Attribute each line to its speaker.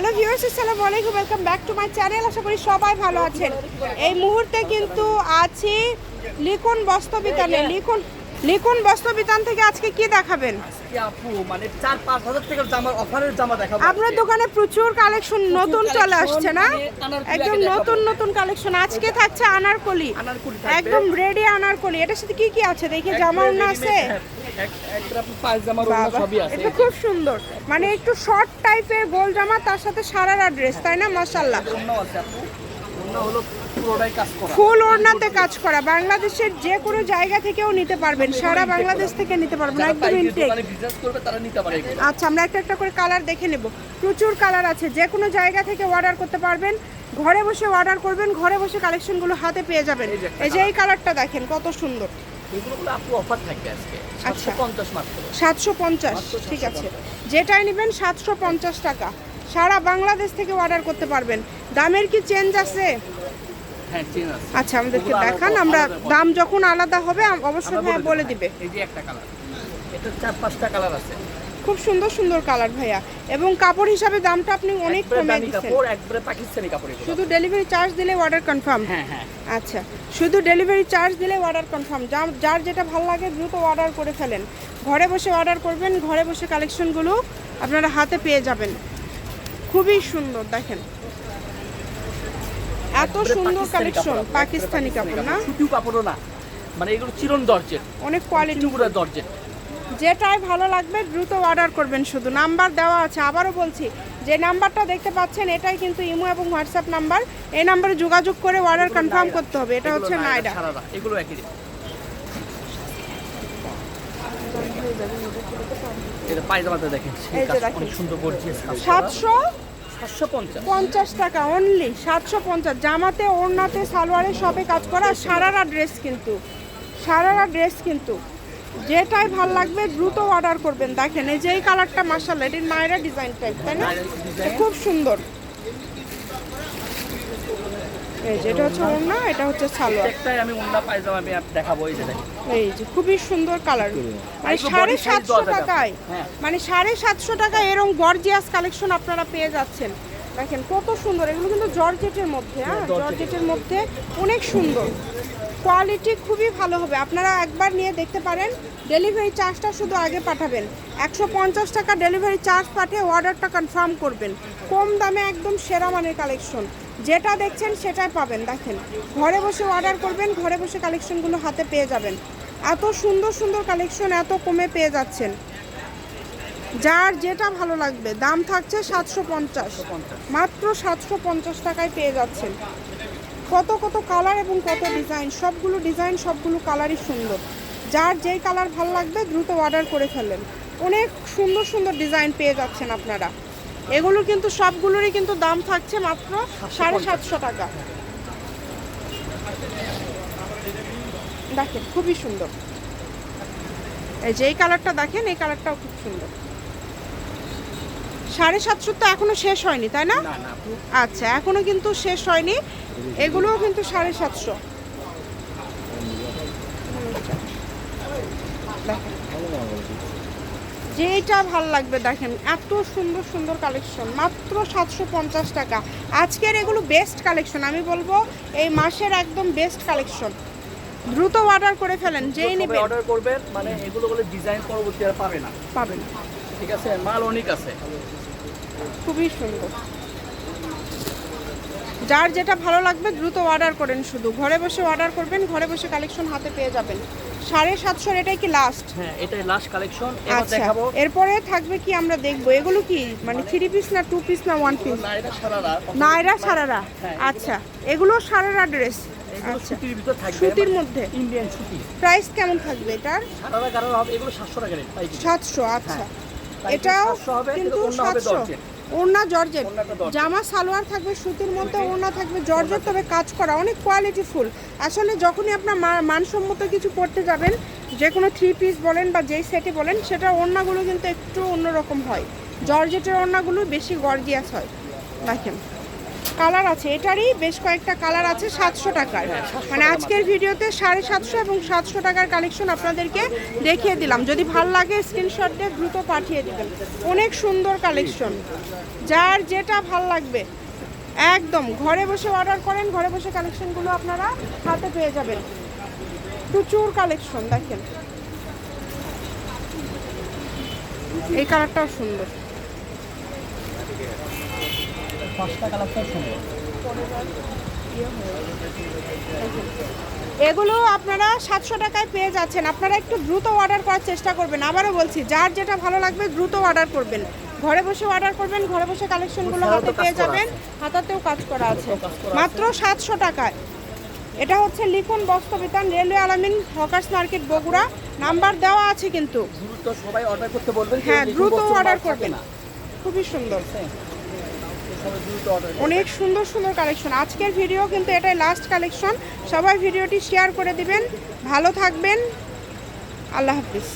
Speaker 1: Hello viewers আসসালামু আলাইকুম welcome back to my channel আশা করি সবাই ভালো আছেন। এই মুহূর্তে কিন্তু আছি লিখন বস্ত্রবিতানে। লিখন লিখন বস্ত্রবিতান থেকে আজকে কি দেখাবেন?
Speaker 2: আপু? মানে চার পাঁচ হাজার টাকার জামার অফারের জামা দেখাবো
Speaker 1: আপনার দোকানে প্রচুর কালেকশন নতুন চলে আসছে না?
Speaker 2: মানে
Speaker 1: একদম নতুন নতুন কালেকশন আজকে থাকছে আনারকলি। একদম রেডি আনারকলি। এটার সাথে কি কি আছে? দেখি জামা ওড়না আছে। এটা খুব সুন্দর। মানে একটু শর্ট টাইপের গোল জামা তার সাথে সারারা ড্রেস তাই না? মাশাল্লাহ ফুল ওড়নাতে কাজ করা। বাংলাদেশের যে কোনো জায়গা থেকেও নিতে পারবেন। সারা বাংলাদেশ থেকে নিতে পারবেন। একদম ইনটেক আচ্ছা আমরা একটা একটা করে কালার দেখে নেব। প্রচুর কালার আছে। যে কোনো জায়গা থেকে অর্ডার করতে পারবেন। ঘরে বসে অর্ডার করবেন। ঘরে বসে কালেকশনগুলো হাতে পেয়ে যাবেন।
Speaker 2: এই যে
Speaker 1: এই কালারটা দেখেন কত সুন্দর। আচ্ছা।
Speaker 2: সাতশো পঞ্চাশ
Speaker 1: ঠিক আছে। যেটাই নেবেন সাতশো পঞ্চাশ টাকা। সারা বাংলাদেশ থেকে অর্ডার করতে পারবেন। দামের কি চেঞ্জ আছে?
Speaker 2: হ্যাঁ আছে।
Speaker 1: আচ্ছা আমাদেরকে দেখান আমরা দাম যখন আলাদা হবে অবশ্যই ভাইয়া বলে দিবে।
Speaker 2: এই যে একটা কালার এটা চার পাঁচটা কালার আছে।
Speaker 1: খুব সুন্দর সুন্দর কালার ভাইয়া। এবং কাপড় হিসাবে দামটা আপনি অনেক কমে দিচ্ছেন। শুধু ডেলিভারি চার্জ দিলে অর্ডার কনফার্ম
Speaker 2: হ্যাঁ হ্যাঁ।
Speaker 1: আচ্ছা শুধু ডেলিভারি চার্জ দিলে অর্ডার কনফার্ম যার যেটা ভালো লাগে দ্রুত অর্ডার করে ফেলেন। ঘরে বসে অর্ডার করবেন ঘরে বসে কালেকশনগুলো আপনারা হাতে পেয়ে যাবেন। খুবই সুন্দর দেখেন। এত সুন্দর কালেকশন পাকিস্তানি কাপড় না?
Speaker 2: সুতিও কাপড়ও না। মানে এগুলো চিরন দরজের
Speaker 1: অনেক কোয়ালিটি
Speaker 2: টুকুরা দরজের
Speaker 1: যেটাই ভালো লাগবে দ্রুত অর্ডার করবেন শুধু। নাম্বার দেওয়া আছে আবারও বলছি যে নাম্বারটা দেখতে পাচ্ছেন এটাই কিন্তু ইমো এবং হোয়াটসঅ্যাপ নাম্বার এই নাম্বারে যোগাযোগ করে অর্ডার কনফার্ম করতে হবে এটা হচ্ছে নাইডা
Speaker 2: এগুলো একই। এটা পায়জামাতে দেখেন সেই
Speaker 1: এই যে
Speaker 2: কাজ
Speaker 1: দেখেন।
Speaker 2: অনেক সুন্দর গর্জিয়াস
Speaker 1: সাতশো
Speaker 2: পঞ্চাশ।
Speaker 1: টাকা অনলি সাতশো পঞ্চাশ। জামাতে ওড়নাতে সালোয়ারে সবে কাজ করা। সারারা ড্রেস কিন্তু। সারারা ড্রেস কিন্তু। যেটাই ভালো লাগবে দ্রুত অর্ডার করবেন। দেখেন এই যে এই কালারটা মার্শাল এটির মায়েরা ডিজাইন টাইপ তাই না? খুব সুন্দর। এই হচ্ছে ওড়না এটা হচ্ছে সালোয়ার।
Speaker 2: একটাই আমি অন্য পায়জামা আমি দেখাবো এই যে
Speaker 1: এই যে খুবই সুন্দর কালার। মানে সাড়ে সাতশো টাকায়
Speaker 2: হ্যাঁ।
Speaker 1: মানে সাড়ে সাতশো টাকায় এরকম গর্জিয়াস কালেকশন আপনারা পেয়ে যাচ্ছেন। দেখেন কত সুন্দর এগুলো কিন্তু জর্জেটের মধ্যে হ্যাঁ?
Speaker 2: জর্জেটের।
Speaker 1: জর্জেটের মধ্যে অনেক সুন্দর। কোয়ালিটি খুবই ভালো হবে। আপনারা একবার নিয়ে দেখতে পারেন। ডেলিভারি চার্জটা শুধু আগে পাঠাবেন। একশো পঞ্চাশ টাকা ডেলিভারি চার্জ পাঠিয়ে অর্ডারটা কনফার্ম করবেন। কম দামে একদম সেরা মানের কালেকশন যেটা দেখছেন সেটাই পাবেন দেখেন। ঘরে বসে অর্ডার করবেন ঘরে বসে কালেকশনগুলো হাতে পেয়ে যাবেন। এত সুন্দর সুন্দর কালেকশন এত কমে পেয়ে যাচ্ছেন। যার যেটা ভালো লাগবে দাম থাকছে সাতশো পঞ্চাশ। মাত্র সাতশো পঞ্চাশ টাকায় পেয়ে যাচ্ছেন। কত কত কালার এবং কত ডিজাইন সবগুলো ডিজাইন সবগুলো কালারই সুন্দর। যার যেই কালার ভালো লাগবে দ্রুত অর্ডার করে ফেললেন। অনেক সুন্দর সুন্দর ডিজাইন পেয়ে যাচ্ছেন আপনারা। এগুলো কিন্তু সবগুলোরই কিন্তু দাম থাকছে মাত্র সাড়ে সাতশো টাকা। দেখেন খুবই সুন্দর। এই যে এই কালারটা দেখেন এই কালারটাও খুব সুন্দর। সাড়ে সাতশো তো এখনও শেষ হয়নি তাই না? আচ্ছা এখনও কিন্তু শেষ হয়নি। এগুলোও কিন্তু সাড়ে সাতশো। দেখেন। যেটা ভালো লাগবে দেখেন এত সুন্দর সুন্দর কালেকশন মাত্র সাতশো পঞ্চাশ টাকা। আজকের এগুলো বেস্ট কালেকশন আমি বলব এই মাসের একদম বেস্ট কালেকশন দ্রুত অর্ডার করে ফেলেন যেই নেবেন।
Speaker 2: অর্ডার করবেন মানে এগুলো বলে ডিজাইন পরবর্তী আর পাবে না।
Speaker 1: পাবে না।
Speaker 2: ঠিক আছে মাল অনেক আছে।
Speaker 1: খুবই সুন্দর। যার যেটা ভালো লাগবে দ্রুত অর্ডার করেন শুধু। ঘরে বসে অর্ডার করবেন ঘরে বসে কালেকশন হাতে পেয়ে যাবেন। সাড়ে সাতশোর এটাই কি লাস্ট
Speaker 2: হ্যাঁ এটাই লাস্ট কালেকশন এবার
Speaker 1: আচ্ছা
Speaker 2: দেখাবো।
Speaker 1: এরপরে থাকবে কি আমরা দেখব? এগুলো কি? মানে থ্রি পিস না টু পিস না ওয়ান পিস
Speaker 2: নাইরা সারারা।
Speaker 1: সারারা?
Speaker 2: হ্যাঁ,
Speaker 1: আচ্ছা এগুলো সারারা ড্রেস আচ্ছা
Speaker 2: সুতির ভিতর থাকবে।
Speaker 1: সুতির মধ্যে?
Speaker 2: ইন্ডিয়ান সুতি।
Speaker 1: প্রাইস কেমন থাকবে এটার?
Speaker 2: সারারা হবে এগুলো সাতশো টাকা রেট
Speaker 1: আচ্ছা। এটাও
Speaker 2: 700 হবে,
Speaker 1: কিন্তু
Speaker 2: কিন্তু ওড়না জর্জেট।
Speaker 1: জামা সালোয়ার থাকবে সুতির মধ্যে ওড়না থাকবে জর্জেট তবে কাজ করা অনেক কোয়ালিটি ফুল। আসলে যখনই আপনার মানসম্মত কিছু পড়তে যাবেন যে কোনো থ্রি পিস বলেন বা যেই সেটে বলেন সেটা ওড়নাগুলো কিন্তু একটু অন্যরকম হয়। জর্জেটের ওড়নাগুলো বেশি গর্জিয়াস হয়। দেখেন। কালার আছে, এটারই বেশ কয়েকটা কালার আছে, সাতশো টাকার। মানে আজকের ভিডিওতে সাড়ে সাতশো এবং সাতশো টাকার কালেকশন আপনাদেরকে দেখিয়ে দিলাম। যদি ভালো লাগে স্ক্রিনশট দিয়ে দ্রুত পাঠিয়ে দিবেন। অনেক সুন্দর কালেকশন যার যেটা ভালো লাগবে, একদম। ঘরে বসে অর্ডার করেন, ঘরে বসে কালেকশনগুলো আপনারা হাতে পেয়ে যাবেন। প্রচুর কালেকশন দেখেন। এই কালারটাও সুন্দর।
Speaker 2: পাঁচটা সুন্দর
Speaker 1: এগুলো আপনারা সাতশো টাকায় পেয়ে যাচ্ছেন। আপনারা একটু দ্রুত অর্ডার করার চেষ্টা করবেন। আবারও বলছি যার যেটা ভালো লাগবে দ্রুত অর্ডার করবেন। ঘরে বসে অর্ডার করবেন ঘরে বসে কালেকশনগুলো হাতে পেয়ে যাবেন। হাতাতেও কাজ করা আছে। মাত্র সাতশো টাকায়। এটা হচ্ছে লিখুন বস্তবিতান railway Alamin hawkers market Bogura. Number দেওয়া আছে কিন্তু।
Speaker 2: দ্রুত সবাই অর্ডার করতে বলবেন
Speaker 1: হ্যাঁ দ্রুত অর্ডার করবেন। খুবই সুন্দর
Speaker 2: হ্যাঁ। সবাই দ্রুত অর্ডার
Speaker 1: অনেক সুন্দর সুন্দর কালেকশন আজকের ভিডিও কিন্তু এটাই লাস্ট কালেকশন সবাই ভিডিওটি শেয়ার করে দিবেন। ভালো থাকবেন। আল্লাহ হাফিজ।